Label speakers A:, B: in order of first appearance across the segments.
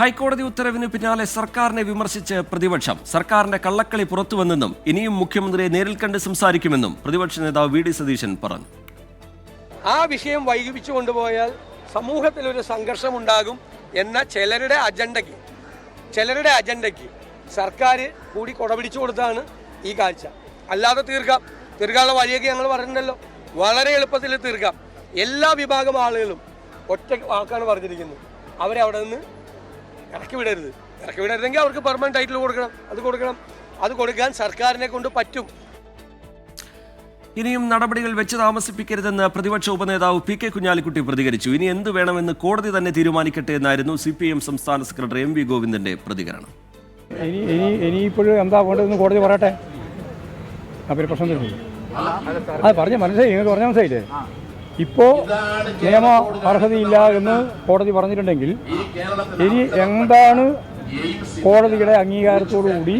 A: ഹൈക്കോടതി ഉത്തരവിന് പിന്നാലെ സർക്കാരിനെ വിമർശിച്ച് പ്രതിപക്ഷം. സർക്കാരിന്റെ കള്ളക്കളി പുറത്തുവന്നെന്നും ഇനിയും മുഖ്യമന്ത്രിയെ നേരിൽ കണ്ട് സംസാരിക്കുമെന്നും പ്രതിപക്ഷ നേതാവ് വി ഡി സതീശൻ പറഞ്ഞു.
B: ആ വിഷയം വൈകിപ്പിച്ചു കൊണ്ടുപോയാൽ സമൂഹത്തിൽ ഒരു സംഘർഷമുണ്ടാകും എന്ന ചിലരുടെ അജണ്ടയ്ക്ക് ചിലരുടെ അജണ്ടയ്ക്ക് സർക്കാർ കൂടി കൊടപിടിച്ചു കൊടുത്താണ് ഈ കാഴ്ച. അല്ലാതെ തീർക്കാം. തീർക്കാനുള്ള വഴിയൊക്കെ ഞങ്ങൾ പറഞ്ഞിട്ടുണ്ടല്ലോ. വളരെ എളുപ്പത്തിൽ തീർക്കാം. എല്ലാ വിഭാഗം ആളുകളും ഒറ്റ വാക്കാണ് പറഞ്ഞിരിക്കുന്നത്. അവരവിടെ നിന്ന് ഇറക്കി വിടരുത്. ഇറക്കി വിടരുതെങ്കിൽ അവർക്ക് പെർമനന്റ് ടൈറ്റിൽ കൊടുക്കണം. അത് കൊടുക്കണം. അത് കൊടുക്കാൻ സർക്കാരിനെ കൊണ്ട് പറ്റും.
A: ഇനിയും നടപടികൾ വെച്ച് താമസിപ്പിക്കരുതെന്ന് പ്രതിപക്ഷ ഉപനേതാവ് പി കെ കുഞ്ഞാലിക്കുട്ടി പ്രതികരിച്ചു. ഇനി എന്ത് വേണമെന്ന് കോടതി തന്നെ തീരുമാനിക്കട്ടെ എന്നായിരുന്നു സി പി എം സംസ്ഥാന സെക്രട്ടറി എം വി ഗോവിന്ദന്റെ പ്രതികരണം.
C: ഇനി ഇനി ഇനിയിപ്പോഴും എന്താ വേണ്ടതെന്ന് കോടതി പറയട്ടെ? അപ്പം പ്രശ്നം അത് പറഞ്ഞ മനസ്സിലായി. നിങ്ങൾക്ക് പറഞ്ഞ മനസ്സിലായില്ലേ? ഇപ്പോൾ നിയമ അർഹതയില്ല എന്ന് കോടതി പറഞ്ഞിട്ടുണ്ടെങ്കിൽ ഇനി എന്താണ് കോടതിയുടെ അംഗീകാരത്തോടുകൂടി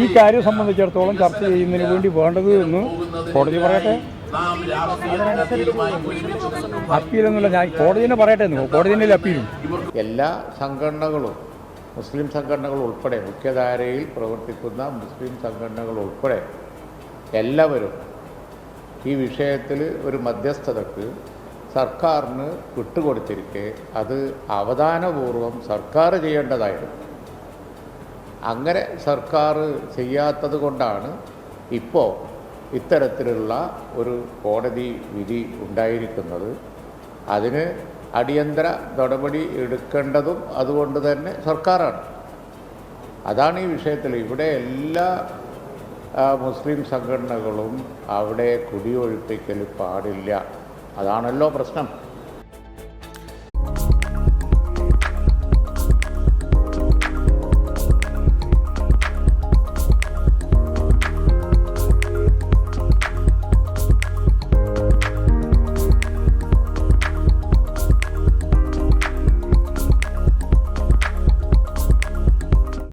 C: ഈ കാര്യം സംബന്ധിച്ചിടത്തോളം ചർച്ച ചെയ്യുന്നതിന് വേണ്ടി വേണ്ടത് എന്ന് കോടതി പറയട്ടെ. അപ്പീലൊന്നുമില്ല ഞാൻ കോടതി തന്നെ പറയട്ടെ എന്ന്. കോടതി തന്നെ അപ്പീലും?
D: എല്ലാ സംഘടനകളും മുസ്ലിം സംഘടനകൾ ഉൾപ്പെടെ മുഖ്യധാരയിൽ പ്രവർത്തിക്കുന്ന മുസ്ലിം സംഘടനകൾ ഉൾപ്പെടെ എല്ലാവരും ഈ വിഷയത്തിൽ ഒരു മധ്യസ്ഥതക്ക് സർക്കാരിന് വിട്ടുകൊടുത്തിരിക്കെ അത് അവധാനപൂർവം സർക്കാർ ചെയ്യേണ്ടതായിരുന്നു. അങ്ങനെ സർക്കാർ ചെയ്യാത്തത് കൊണ്ടാണ് ഇപ്പോൾ ഇത്തരത്തിലുള്ള ഒരു കോടതി വിധി ഉണ്ടായിരിക്കുന്നത്. അതിന് അടിയന്തര നടപടി എടുക്കേണ്ടതും അതുകൊണ്ട് തന്നെ സർക്കാരാണ്. അതാണ് ഈ വിഷയത്തിൽ ഇവിടെ എല്ലാ മുസ്ലിം സംഘടനകളും അവിടെ കുടിയൊഴിപ്പിക്കൽ പാടില്ല. അതാണല്ലോ പ്രശ്നം.